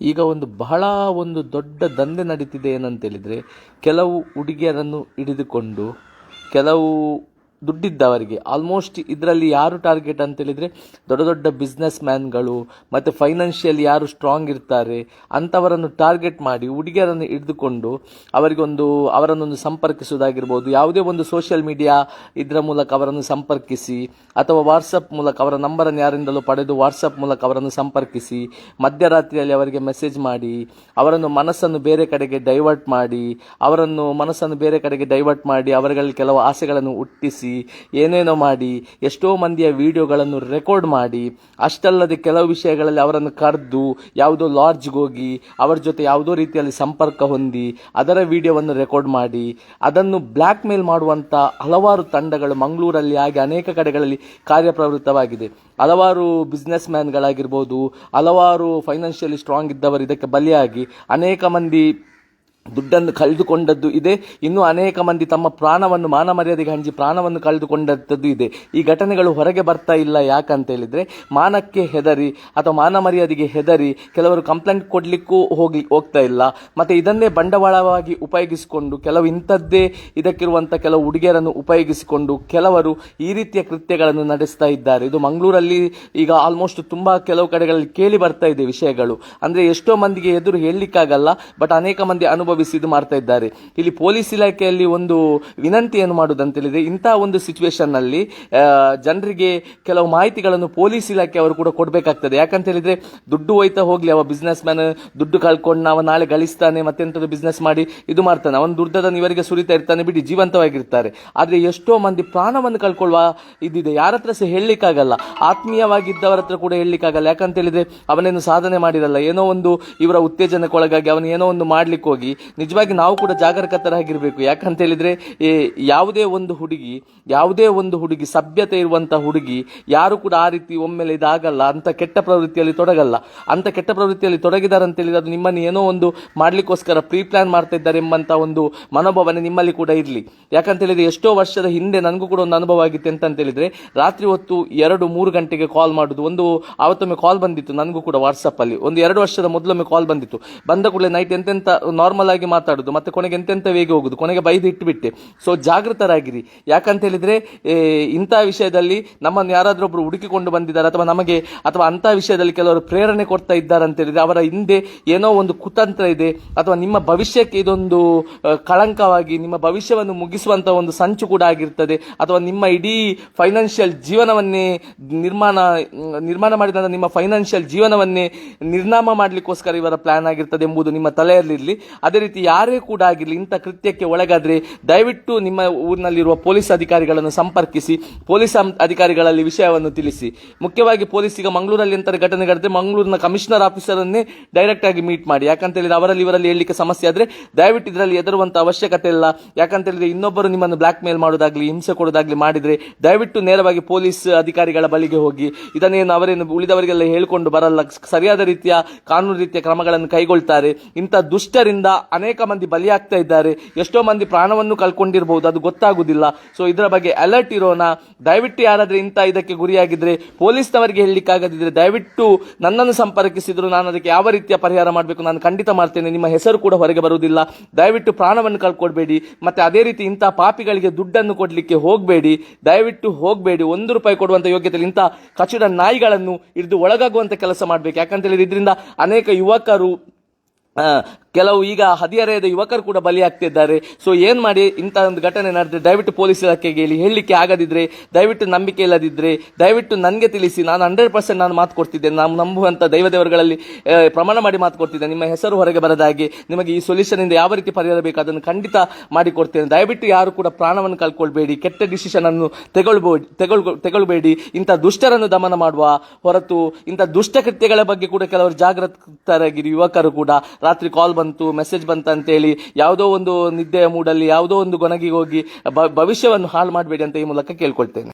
ಈಗ ಒಂದು ಬಹಳ ಒಂದು ದೊಡ್ಡ ದಂಧೆ ನಡೀತಿದೆ ಏನಂತೇಳಿದರೆ ಕೆಲವು ಹುಡುಗಿಯರನ್ನು ಹಿಡಿದುಕೊಂಡು ಕೆಲವು ದುಡ್ಡಿದ್ದವರಿಗೆ. ಆಲ್ಮೋಸ್ಟ್ ಇದರಲ್ಲಿ ಯಾರು ಟಾರ್ಗೆಟ್ ಅಂತೇಳಿದರೆ ದೊಡ್ಡ ದೊಡ್ಡ ಬಿಸ್ನೆಸ್ ಮ್ಯಾನ್ಗಳು ಮತ್ತು ಫೈನಾನ್ಷಿಯಲ್ ಯಾರು ಸ್ಟ್ರಾಂಗ್ ಇರ್ತಾರೆ ಅಂಥವರನ್ನು ಟಾರ್ಗೆಟ್ ಮಾಡಿ ಹುಡುಗಿಯರನ್ನು ಹಿಡಿದುಕೊಂಡು ಅವರಿಗೊಂದು, ಅವರನ್ನೊಂದು ಸಂಪರ್ಕಿಸುವುದಾಗಿರ್ಬೋದು, ಯಾವುದೇ ಒಂದು ಸೋಷಿಯಲ್ ಮೀಡಿಯಾ ಇದರ ಮೂಲಕ ಅವರನ್ನು ಸಂಪರ್ಕಿಸಿ, ಅಥವಾ ವಾಟ್ಸಪ್ ಮೂಲಕ ಅವರ ನಂಬರನ್ನು ಯಾರಿಂದಲೂ ಪಡೆದು ವಾಟ್ಸಪ್ ಮೂಲಕ ಅವರನ್ನು ಸಂಪರ್ಕಿಸಿ, ಮಧ್ಯರಾತ್ರಿಯಲ್ಲಿ ಅವರಿಗೆ ಮೆಸೇಜ್ ಮಾಡಿ, ಅವರನ್ನು ಮನಸ್ಸನ್ನು ಬೇರೆ ಕಡೆಗೆ ಡೈವರ್ಟ್ ಮಾಡಿ, ಅವರನ್ನು ಮನಸ್ಸನ್ನು ಬೇರೆ ಕಡೆಗೆ ಡೈವರ್ಟ್ ಮಾಡಿ, ಅವರಲ್ಲಿ ಕೆಲವು ಆಸೆಗಳನ್ನು ಹುಟ್ಟಿಸಿ ಏನೇನೋ ಮಾಡಿ, ಎಷ್ಟೋ ಮಂದಿಯ ವಿಡಿಯೋಗಳನ್ನು ರೆಕಾರ್ಡ್ ಮಾಡಿ, ಅಷ್ಟಲ್ಲದೆ ಕೆಲವು ವಿಷಯಗಳಲ್ಲಿ ಅವರನ್ನು ಕರೆದು ಯಾವುದೋ ಲಾಡ್ಜ್ಗೆ ಹೋಗಿ, ಅವರ ಜೊತೆ ಯಾವುದೋ ರೀತಿಯಲ್ಲಿ ಸಂಪರ್ಕ ಹೊಂದಿ, ಅದರ ವಿಡಿಯೋವನ್ನು ರೆಕಾರ್ಡ್ ಮಾಡಿ, ಅದನ್ನು ಬ್ಲ್ಯಾಕ್ ಮೇಲ್ ಮಾಡುವಂಥ ಹಲವಾರು ತಂಡಗಳು ಮಂಗಳೂರಲ್ಲಿ ಹಾಗೆ ಅನೇಕ ಕಡೆಗಳಲ್ಲಿ ಕಾರ್ಯಪ್ರವೃತ್ತವಾಗಿದೆ. ಹಲವಾರು ಬಿಸ್ನೆಸ್ ಮ್ಯಾನ್ಗಳಾಗಿರ್ಬೋದು ಹಲವಾರು ಫೈನಾನ್ಷಿಯಲಿ ಸ್ಟ್ರಾಂಗ್ ಇದ್ದವರು ಇದಕ್ಕೆ ಬಲಿಯಾಗಿ ಅನೇಕ ಮಂದಿ ದುಡ್ಡನ್ನು ಕಳೆದುಕೊಂಡದ್ದು ಇದೆ. ಇನ್ನು ಅನೇಕ ಮಂದಿ ತಮ್ಮ ಪ್ರಾಣವನ್ನು ಮಾನ ಮರ್ಯಾದೆಗೆ ಹಂಚಿ ಪ್ರಾಣವನ್ನು ಕಳೆದುಕೊಂಡದ್ದು ಇದೆ. ಈ ಘಟನೆಗಳು ಹೊರಗೆ ಬರ್ತಾ ಇಲ್ಲ ಯಾಕಂತ ಹೇಳಿದರೆ, ಮಾನಕ್ಕೆ ಹೆದರಿ ಅಥವಾ ಮಾನ ಮರ್ಯಾದೆಗೆ ಹೆದರಿ ಕೆಲವರು ಕಂಪ್ಲೇಂಟ್ ಕೊಡಲಿಕ್ಕೂ ಹೋಗಿ ಹೋಗ್ತಾ ಇಲ್ಲ. ಮತ್ತು ಇದನ್ನೇ ಬಂಡವಾಳವಾಗಿ ಉಪಯೋಗಿಸಿಕೊಂಡು ಕೆಲವು ಇಂಥದ್ದೇ ಇದಕ್ಕಿರುವಂಥ ಕೆಲವು ಹುಡುಗಿಯರನ್ನು ಉಪಯೋಗಿಸಿಕೊಂಡು ಕೆಲವರು ಈ ರೀತಿಯ ಕೃತ್ಯಗಳನ್ನು ನಡೆಸ್ತಾ ಇದ್ದಾರೆ. ಇದು ಮಂಗಳೂರಲ್ಲಿ ಈಗ ಆಲ್ಮೋಸ್ಟ್ ತುಂಬ ಕೆಲವು ಕಡೆಗಳಲ್ಲಿ ಕೇಳಿ ಬರ್ತಾ ಇದೆ ವಿಷಯಗಳು. ಅಂದರೆ ಎಷ್ಟೋ ಮಂದಿಗೆ ಎದುರು ಹೇಳಲಿಕ್ಕಾಗಲ್ಲ ಬಟ್ ಅನೇಕ ಮಂದಿ ಅನುಭವಿಸಿ ಇದು ಮಾಡ್ತಾ ಇದ್ದಾರೆ. ಇಲ್ಲಿ ಪೊಲೀಸ್ ಇಲಾಖೆಯಲ್ಲಿ ಒಂದು ವಿನಂತಿಯನ್ನು ಏನು ಮಾಡುವುದಂತ ಹೇಳಿದ್ರೆ ಇಂತಹ ಒಂದು ಸಿಚುವೇಶನ್ನಲ್ಲಿ ಜನರಿಗೆ ಕೆಲವು ಮಾಹಿತಿಗಳನ್ನು ಪೊಲೀಸ್ ಇಲಾಖೆ ಅವರು ಕೂಡ ಕೊಡಬೇಕಾಗ್ತದೆ. ಯಾಕಂತ ಹೇಳಿದ್ರೆ, ದುಡ್ಡು ಹೋಯ್ತಾ ಹೋಗ್ಲಿ, ಅವ ಬಿಸ್ನೆಸ್ ಮ್ಯಾನ್ ದುಡ್ಡು ಕಳ್ಕೊಂಡು ನಾವು ನಾಳೆ ಗಳಿಸ್ತಾನೆ ಮತ್ತೆಂಥದ್ದು ಬಿಸ್ನೆಸ್ ಮಾಡಿ ಇದು ಮಾಡ್ತಾನೆ. ಅವನ ದುಡ್ಡದನ್ನು ಇವರಿಗೆ ಸುರಿತಾ ಇರ್ತಾನೆ, ಬಿಡಿ ಜೀವಂತವಾಗಿರ್ತಾರೆ. ಆದರೆ ಎಷ್ಟೋ ಮಂದಿ ಪ್ರಾಣವನ್ನು ಕಳ್ಕೊಳ್ಳುವ ಇದಿದೆ. ಯಾರ ಹತ್ರ ಸಹ ಹೇಳಲಿಕ್ಕಾಗಲ್ಲ. ಆತ್ಮೀಯವಾಗಿದ್ದವರ ಹತ್ರ ಕೂಡ ಹೇಳಲಿಕ್ಕಾಗಲ್ಲ. ಯಾಕಂತ ಹೇಳಿದ್ರೆ, ಅವನೇನು ಸಾಧನೆ ಮಾಡಿರಲ್ಲ. ಏನೋ ಒಂದು ಇವರ ಉತ್ತೇಜನಕ್ಕೊಳಗಾಗಿ ಅವನು ಏನೋ ಒಂದು ಮಾಡ್ಲಿಕ್ಕೆ ಹೋಗಿ ನಿಜವಾಗಿ ನಾವು ಕೂಡ ಜಾಗರೂಕತರಾಗಿರಬೇಕು. ಯಾಕಂತ ಹೇಳಿದರೆ ಯಾವುದೇ ಒಂದು ಹುಡುಗಿ, ಯಾವುದೇ ಒಂದು ಹುಡುಗಿ, ಸಭ್ಯತೆ ಇರುವಂಥ ಹುಡುಗಿ, ಯಾರು ಕೂಡ ಆ ರೀತಿ ಒಮ್ಮೆಲೆ ಇದಾಗಲ್ಲ ಅಂಥ ಕೆಟ್ಟ ಪ್ರವೃತ್ತಿಯಲ್ಲಿ ತೊಡಗಲ್ಲ. ಅಂಥ ಕೆಟ್ಟ ಪ್ರವೃತ್ತಿಯಲ್ಲಿ ತೊಡಗಿದ್ದಾರೆ ಅಂತ ಹೇಳಿದರೆ ಅದು ನಿಮ್ಮನ್ನು ಏನೋ ಒಂದು ಮಾಡಲಿಕ್ಕೋಸ್ಕರ ಪ್ರೀ ಪ್ಲ್ಯಾನ್ ಮಾಡ್ತಾ ಇದ್ದಾರೆ ಎಂಬಂಥ ಒಂದು ಮನೋಭಾವನೆ ನಿಮ್ಮಲ್ಲಿ ಕೂಡ ಇರಲಿ. ಯಾಕಂತ ಹೇಳಿದ್ರೆ, ಎಷ್ಟೋ ವರ್ಷದ ಹಿಂದೆ ನನಗೂ ಕೂಡ ಒಂದು ಅನುಭವ ಆಗಿತ್ತು ಅಂತ ಅಂತ ಹೇಳಿದ್ರೆ, ರಾತ್ರಿ ಹೊತ್ತು ಎರಡು ಮೂರು ಗಂಟೆಗೆ ಕಾಲ್ ಮಾಡೋದು. ಒಂದು ಆವತ್ತೊಮ್ಮೆ ಕಾಲ್ ಬಂದಿತ್ತು, ನನಗೂ ಕೂಡ ವಾಟ್ಸಪ್ಪಲ್ಲಿ ಒಂದು ಎರಡು ವರ್ಷದ ಮೊದಲೊಮ್ಮೆ ಕಾಲ್ ಬಂದಿತ್ತು. ಬಂದ ಕೂಡಲೇ ನೈಟ್ ಎಂತೆಂಥ ನಾರ್ಮಲ್ ಆಗಿ ಮಾತಾಡೋದು, ಮತ್ತೆ ಕೊನೆಗೆ ಎಂತೆಂತ ವೇಗ ಹೋಗುದು, ಕೊನೆಗೆ ಬೈದು ಇಟ್ಟುಬಿಟ್ಟೆ ಸೊ ಜಾಗೃತರಾಗಿರಿ. ಯಾಕಂತ ಹೇಳಿದ್ರೆ ಇಂಥ ವಿಷಯದಲ್ಲಿ ನಮ್ಮನ್ನು ಯಾರಾದರೂ ಒಬ್ರು ಹುಡುಕಿಕೊಂಡು ಬಂದಿದ್ದಾರೆ, ಅಥವಾ ನಮಗೆ, ಅಥವಾ ಅಂತ ವಿಷಯದಲ್ಲಿ ಕೆಲವರು ಪ್ರೇರಣೆ ಕೊಡ್ತಾ ಇದ್ದಾರೆ ಅಂತ ಹೇಳಿದ್ರೆ, ಅವರ ಹಿಂದೆ ಏನೋ ಒಂದು ಕುತಂತ್ರ ಇದೆ, ಅಥವಾ ನಿಮ್ಮ ಭವಿಷ್ಯಕ್ಕೆ ಇದೊಂದು ಕಳಂಕವಾಗಿ ನಿಮ್ಮ ಭವಿಷ್ಯವನ್ನು ಮುಗಿಸುವಂತ ಒಂದು ಸಂಚು ಕೂಡ ಆಗಿರ್ತದೆ, ಅಥವಾ ನಿಮ್ಮ ಇಡೀ ಫೈನಾನ್ಷಿಯಲ್ ಜೀವನವನ್ನೇ ನಿರ್ಮಾಣ ನಿರ್ಮಾಣ ಮಾಡಿದಂಥ ನಿಮ್ಮ ಫೈನಾನ್ಷಿಯಲ್ ಜೀವನವನ್ನೇ ನಿರ್ನಾಮ ಮಾಡಲಿಕ್ಕೋಸ್ಕರ ಇವರ ಪ್ಲಾನ್ ಆಗಿರ್ತದೆ ಎಂಬುದು ನಿಮ್ಮ ತಲೆಯಲ್ಲಿರಲಿ. ಅದೇ ರೀತಿ ಯಾರೇ ಕೂಡ ಆಗಿರಲಿ, ಇಂಥ ಕೃತ್ಯಕ್ಕೆ ಒಳಗಾದರೆ ದಯವಿಟ್ಟು ನಿಮ್ಮ ಊರಿನಲ್ಲಿರುವ ಪೊಲೀಸ್ ಅಧಿಕಾರಿಗಳನ್ನು ಸಂಪರ್ಕಿಸಿ, ಪೊಲೀಸ್ ಅಧಿಕಾರಿಗಳಲ್ಲಿ ವಿಷಯವನ್ನು ತಿಳಿಸಿ. ಮುಖ್ಯವಾಗಿ ಪೊಲೀಸ್ ಈಗ ಮಂಗಳೂರಲ್ಲಿ ಎಂತ ಘಟನೆ ನಡೆದರೆ ಮಂಗಳೂರಿನ ಕಮಿಷನರ್ ಆಫೀಸರನ್ನೇ ಡೈರೆಕ್ಟ್ ಆಗಿ ಮೀಟ್ ಮಾಡಿ. ಯಾಕಂತ ಹೇಳಿದ್ರೆ ಅವರಲ್ಲಿ ಇವರಲ್ಲಿ ಹೇಳಲಿಕ್ಕೆ ಸಮಸ್ಯೆ ಆದರೆ ದಯವಿಟ್ಟು ಇದರಲ್ಲಿ ಎದುರುವಂಥ ಅವಶ್ಯಕತೆ ಇಲ್ಲ. ಯಾಕಂತ ಹೇಳಿದ್ರೆ ಇನ್ನೊಬ್ಬರು ನಿಮ್ಮನ್ನು ಬ್ಲ್ಯಾಕ್ ಮೇಲ್ ಮಾಡೋದಾಗಲಿ, ಹಿಂಸೆ ಕೊಡೋದಾಗಲಿ ಮಾಡಿದರೆ ದಯವಿಟ್ಟು ನೇರವಾಗಿ ಪೊಲೀಸ್ ಅಧಿಕಾರಿಗಳ ಬಳಿಗೆ ಹೋಗಿ. ಇದನ್ನೇನು ಅವರೇನು ಉಳಿದವರಿಗೆಲ್ಲ ಹೇಳಿಕೊಂಡು ಬರಲ್ಲ. ಸರಿಯಾದ ರೀತಿಯ ಕಾನೂನು ರೀತಿಯ ಕ್ರಮಗಳನ್ನು ಕೈಗೊಳ್ತಾರೆ. ಇಂಥ ದುಷ್ಟರಿಂದ ಅನೇಕ ಮಂದಿ ಬಲಿಯಾಗ್ತಾ ಇದ್ದಾರೆ. ಎಷ್ಟೋ ಮಂದಿ ಪ್ರಾಣವನ್ನು ಕಳ್ಕೊಂಡಿರ್ಬೋದು, ಅದು ಗೊತ್ತಾಗುದಿಲ್ಲ. ಸೊ ಇದರ ಬಗ್ಗೆ ಅಲರ್ಟ್ ಇರೋಣ. ದಯವಿಟ್ಟು ಯಾರಾದ್ರೆ ಇಂಥ ಇದಕ್ಕೆ ಗುರಿಯಾಗಿದ್ರೆ, ಪೊಲೀಸ್ನವರಿಗೆ ಹೇಳಲಿಕ್ಕಾಗದಿದ್ದರೆ ದಯವಿಟ್ಟು ನನ್ನನ್ನು ಸಂಪರ್ಕಿಸಿದ್ರು, ನಾನು ಅದಕ್ಕೆ ಯಾವ ರೀತಿಯ ಪರಿಹಾರ ಮಾಡಬೇಕು ನಾನು ಖಂಡಿತ ಮಾಡ್ತೇನೆ. ನಿಮ್ಮ ಹೆಸರು ಕೂಡ ಹೊರಗೆ ಬರುವುದಿಲ್ಲ. ದಯವಿಟ್ಟು ಪ್ರಾಣವನ್ನು ಕಳ್ಕೊಡ್ಬೇಡಿ ಮತ್ತೆ ಅದೇ ರೀತಿ ಇಂಥ ಪಾಪಿಗಳಿಗೆ ದುಡ್ಡನ್ನು ಕೊಡಲಿಕ್ಕೆ ಹೋಗಬೇಡಿ. ದಯವಿಟ್ಟು ಹೋಗಬೇಡಿ. ಒಂದು ರೂಪಾಯಿ ಕೊಡುವಂತ ಯೋಗ್ಯತೆಯಲ್ಲಿ ಇಂಥ ಕಚಡ ನಾಯಿಗಳನ್ನು ಹಿಡಿದು ಒಳಗಾಗುವಂತ ಕೆಲಸ ಮಾಡಬೇಕು. ಯಾಕಂತ ಹೇಳಿದ್ರೆ ಇದರಿಂದ ಅನೇಕ ಯುವಕರು ಕೆಲವು ಈಗ ಹದಿಹರೆಯದ ಯುವಕರು ಕೂಡ ಬಲಿಯಾಗ್ತಿದ್ದಾರೆ. ಸೊ ಏನು ಮಾಡಿ ಇಂಥ ಒಂದು ಘಟನೆ ನಡೆದ್ರೆ? ದಯವಿಟ್ಟು ಪೊಲೀಸ್ ಇಲಾಖೆಗೆ ಹೇಳಿ. ಹೇಳಲಿಕ್ಕೆ ಆಗದಿದ್ರೆ, ದಯವಿಟ್ಟು ನಂಬಿಕೆ ಇಲ್ಲದಿದ್ರೆ, ದಯವಿಟ್ಟು ನನಗೆ ತಿಳಿಸಿ. ನಾನು ಹಂಡ್ರೆಡ್ ಪರ್ಸೆಂಟ್ ನಾನು ಮಾತು ಕೊಡ್ತಿದ್ದೇನೆ. ನಾವು ನಂಬುವಂತ ದೈವ ದೇವರುಗಳಲ್ಲಿ ಪ್ರಮಾಣ ಮಾಡಿ ಮಾತು ಕೊಡ್ತಿದ್ದೇನೆ. ನಿಮ್ಮ ಹೆಸರು ಹೊರಗೆ ಬರದ ಹಾಗೆ ನಿಮಗೆ ಈ ಸೊಲ್ಯೂಷನ್ ಇಂದ ಯಾವ ರೀತಿ ಪರಿಹಾರ ಬೇಕು ಅದನ್ನು ಖಂಡಿತ ಮಾಡಿಕೊಡ್ತೇನೆ ದಯವಿಟ್ಟು ಯಾರು ಕೂಡ ಪ್ರಾಣವನ್ನು ಕಳ್ಕೊಳ್ಬೇಡಿ. ಕೆಟ್ಟ ಡಿಸಿಷನ್ ಅನ್ನು ತೆಗೊಳ್ಬೇಡಿ ತೆಗೊಳ್ ತೆಗೊಳ್ಬೇಡಿ. ಇಂಥ ದುಷ್ಟರನ್ನು ದಮನ ಮಾಡುವ ಹೊರತು ಇಂಥ ದುಷ್ಟ ಕೃತ್ಯಗಳ ಬಗ್ಗೆ ಕೂಡ ಕೆಲವರು ಜಾಗೃತರಾಗಿರಿ. ಯುವಕರು ಕೂಡ ರಾತ್ರಿ ಕಾಲ್ ಬಂತು ಮೆಸೇಜ್ ಬಂತ ಅಂತೇಳಿ ಯಾವುದೋ ಒಂದು ನಿದ್ದೆಯ ಮೂಡಲ್ಲಿ ಯಾವುದೋ ಒಂದು ಗೊನಗಿಗೆ ಹೋಗಿ ಭವಿಷ್ಯವನ್ನು ಹಾಳು ಮಾಡಬೇಡಿ ಅಂತ ಈ ಮೂಲಕ ಕೇಳ್ಕೊಳ್ತೇನೆ.